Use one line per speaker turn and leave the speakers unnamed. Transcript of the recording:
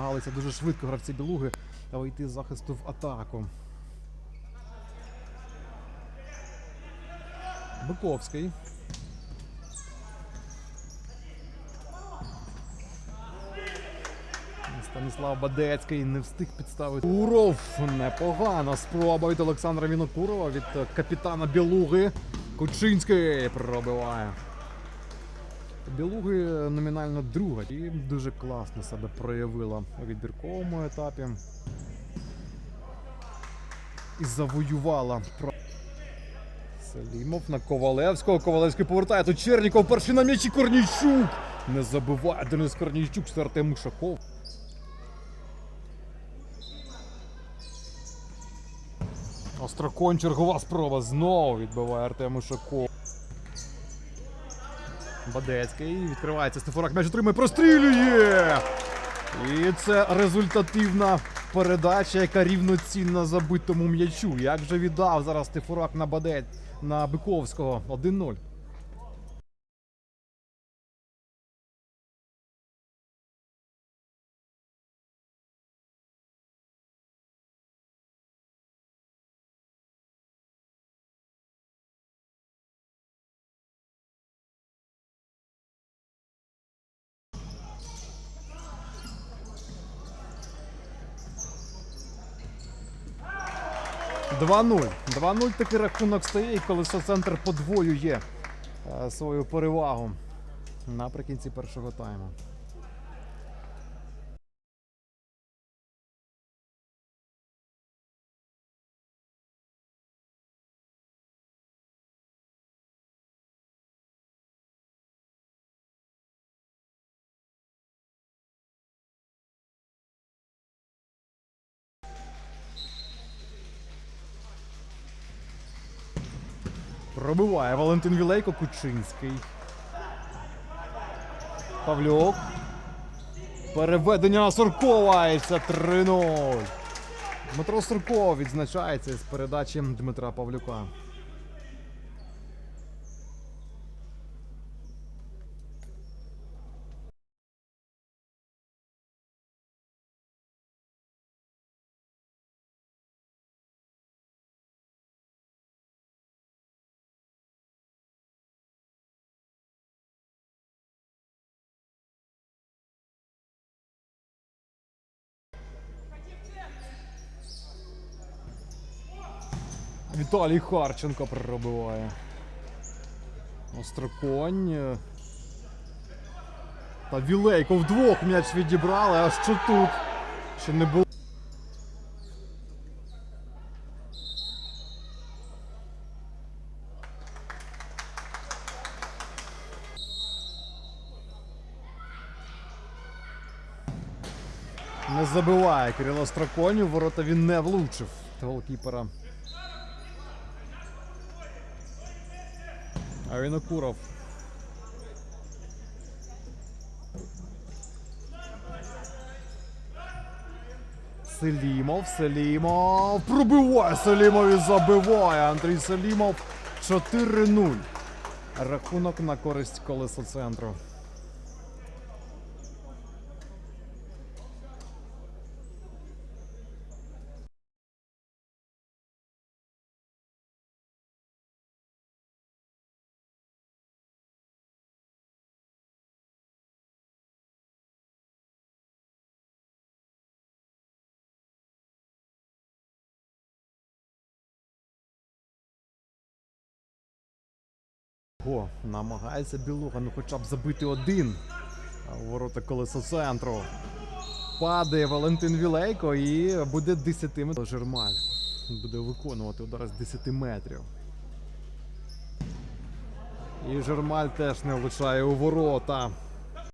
намагалися дуже швидко гравці білуги вийти з захисту в атаку. Биковський. Станіслав Бадецький не встиг підставити. Куров. Непогана спроба від Олександра Вінокурова від капітана Білуги. Кучинський пробиває. Білуги номінально друга і дуже класно себе проявила у відбірковому етапі. І завоювала про. Селімов на Ковалевського. Ковалевський повертає. Тут Черніков перший на м'ячі Корнійчук. Не забиває Денис Корнійчук, це Артем Мишаков. Остроконь чергова спроба. Знову відбиває Артем Мишаков. Бадецький. Відкривається Стефорак. М'яч отримує, прострілює! І це результативна передача, яка рівноцінна забитому м'ячу. Як же віддав зараз Стефурак на Бадець на Биковського 1-0. – 2-0. 2-0 такий рахунок стає, і колесо центр подвоює е, свою перевагу наприкінці першого тайму. Пробиває Валентин Вілейко Кучинський. Павлюк. Переведення Суркова і це 3-0. Дмитро Сурков відзначається з передачі Дмитра Павлюка. Віталій Харченко пробиває. Остроконь. Та Вілейко вдвох м'яч відібрали, а що тут? Ще не було. Не забиває Кирило Строконів, ворота він не влучив голкіпера. А Вінокуров. Селімов, Селімов. Пробиває Селімов і забиває. Андрій Селімов 4-0. Рахунок на користь колесо центру. О, намагається Білуга, ну хоча б забити один. А ворота колесо центру. Падає Валентин Вілейко і буде 10 метрів. Жермаль буде виконувати удар з 10 метрів. І Жермаль теж не влучає у ворота.